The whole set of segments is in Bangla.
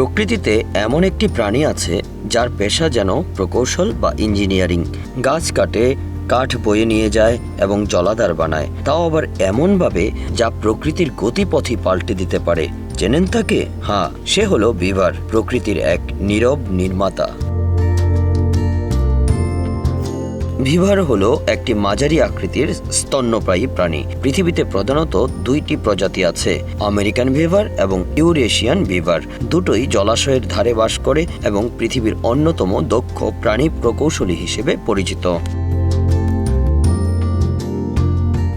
প্রকৃতিতে এমন একটি প্রাণী আছে যার পেশা যেন প্রকৌশল বা ইঞ্জিনিয়ারিং। গাছ কাটে, কাঠ বয়ে নিয়ে যায় এবং জলাধার বানায়। তাও আবার এমনভাবে যা প্রকৃতির গতিপথই পাল্টে দিতে পারে। জেনেন তাকে? হ্যাঁ সে হলো বিভার, প্রকৃতির এক নীরব নির্মাতা। ভিভার হলো একটি মাঝারি আকৃতির স্তন্যপ্রায়ী প্রাণী। পৃথিবীতে প্রধানত দুইটি প্রজাতি আছে, আমেরিকান ভিভার এবং ইউরেশিয়ান ভিভার দুটোই জলাশয়ের ধারে বাস করে এবং পৃথিবীর অন্যতম দক্ষ প্রাণী প্রকৌশলী হিসেবে পরিচিত।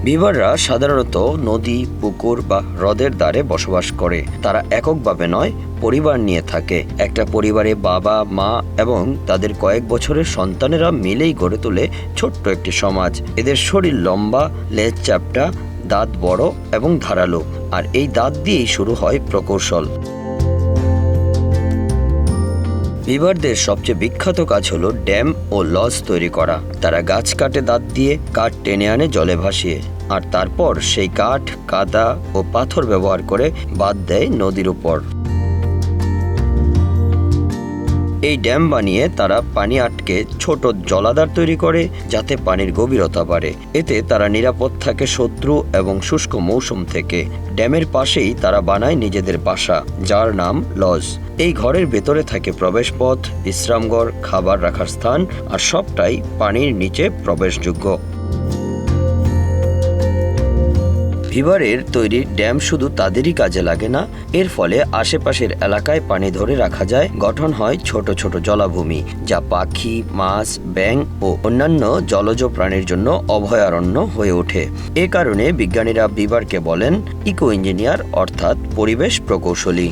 বিভাররা সাধারণত নদী, পুকুর বা হ্রদের দ্বারে বসবাস করে। তারা এককভাবে নয়, পরিবার নিয়ে থাকে। একটা পরিবারে বাবা, মা এবং তাদের কয়েক বছরের সন্তানেরা মিলেই গড়ে তোলে ছোট্ট একটি সমাজ। এদের শরীর লম্বা, লেজ চ্যাপটা, দাঁত বড় এবং ধারালো। আর এই দাঁত দিয়েই শুরু হয় প্রকৌশল। বিভারদের সবচেয়ে বিখ্যাত কাজ হলো ড্যাম ও লজ তৈরি করা। তারা গাছ কাটে দাঁত দিয়ে, কাঠ টেনে আনে, জলে ভাসিয়ে। আর তারপর সেই কাঠ, কাদা ও পাথর ব্যবহার করে বাদ দেয় নদীর উপর। এই ড্যাম বানিয়ে তারা পানি আটকে ছোট জলাধার তৈরি করে, যাতে পানির গভীরতা বাড়ে। এতে তারা নিরাপদ থাকে শত্রু এবং শুষ্ক মৌসুম থেকে। ড্যামের পাশেই তারা বানায় নিজেদের বাসা, যার নাম লজ। এই ঘরের ভেতরে থাকে প্রবেশপথ, বিশ্রামঘর, খাবার রাখার স্থান, আর সবটাই পানির নিচে প্রবেশযোগ্য। ভিভারের তৈরি ড্যাম শুধু তাদেরই কাজে লাগে না, এর ফলে আশেপাশের এলাকায় পানি ধরে রাখা যায়, গঠন হয় ছোট ছোট জলাভূমি, যা পাখি, মাছ ব্যাং ও অন্যান্য জলজ প্রাণীর জন্য অভয়ারণ্য হয়ে ওঠে। এ কারণে বিজ্ঞানীরা বিভারকে বলেন ইকো ইঞ্জিনিয়ার অর্থাৎ পরিবেশ প্রকৌশলী।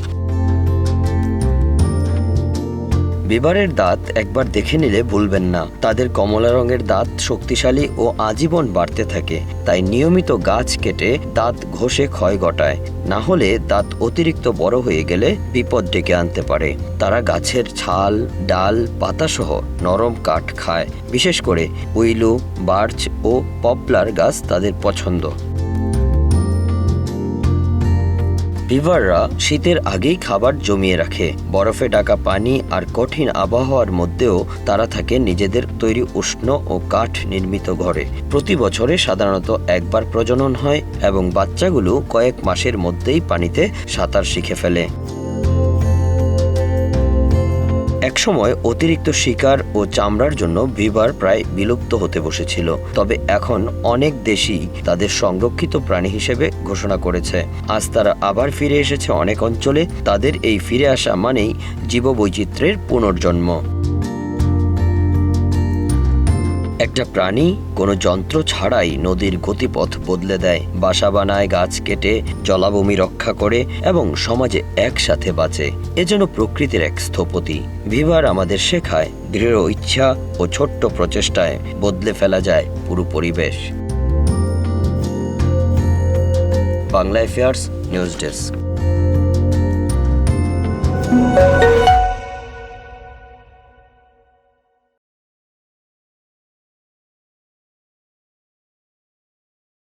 বিবারের দাঁত একবার দেখে নিলে ভুলবেন না। তাদের কমলা রঙের দাঁত শক্তিশালী ও আজীবন বাড়তে থাকে। তাই নিয়মিত গাছ কেটে দাঁত ঘষে ক্ষয় ঘটায়। না হলে দাঁত অতিরিক্ত বড় হয়ে গেলে বিপদ ডেকে আনতে পারে। তারা গাছের ছাল, ডাল, পাতাসহ নরম কাঠ খায়। বিশেষ করে উইলু, বার্চ ও পপলার গাছ তাদের পছন্দ। বিভাররা শীতের আগেই খাবার জমিয়ে রাখে। বরফে ঢাকা পানি আর কঠিন আবহাওয়ার মধ্যেও তারা থাকে নিজেদের তৈরি উষ্ণ ও কাঠ নির্মিত ঘরে। প্রতি বছরে সাধারণত একবার প্রজনন হয় এবং বাচ্চাগুলো কয়েক মাসের মধ্যেই পানিতে সাঁতার শিখে ফেলে। একসময় অতিরিক্ত শিকার ও চামড়ার জন্য ভিভার প্রায় বিলুপ্ত হতে বসেছিল। তবে এখন অনেক দেশই তাদের সংরক্ষিত প্রাণী হিসেবে ঘোষণা করেছে। আজ তারা আবার ফিরে এসেছে অনেক অঞ্চলে। তাদের এই ফিরে আসা মানেই জীববৈচিত্র্যের পুনর্জন্ম। একটা প্রাণী কোনো যন্ত্র ছাড়াই নদীর গতিপথ বদলে দেয়। বাসা বানায়, গাছ কেটে, জলাভূমি রক্ষা করে এবং সমাজে একসাথে বাঁচে। এজন্য প্রকৃতির এক স্থপতি। ভিভার আমাদের শেখায়, দৃঢ় ইচ্ছা ও ছোট্ট প্রচেষ্টায় বদলে ফেলা যায় পুরো পরিবেশ। Bangla affairs news desk.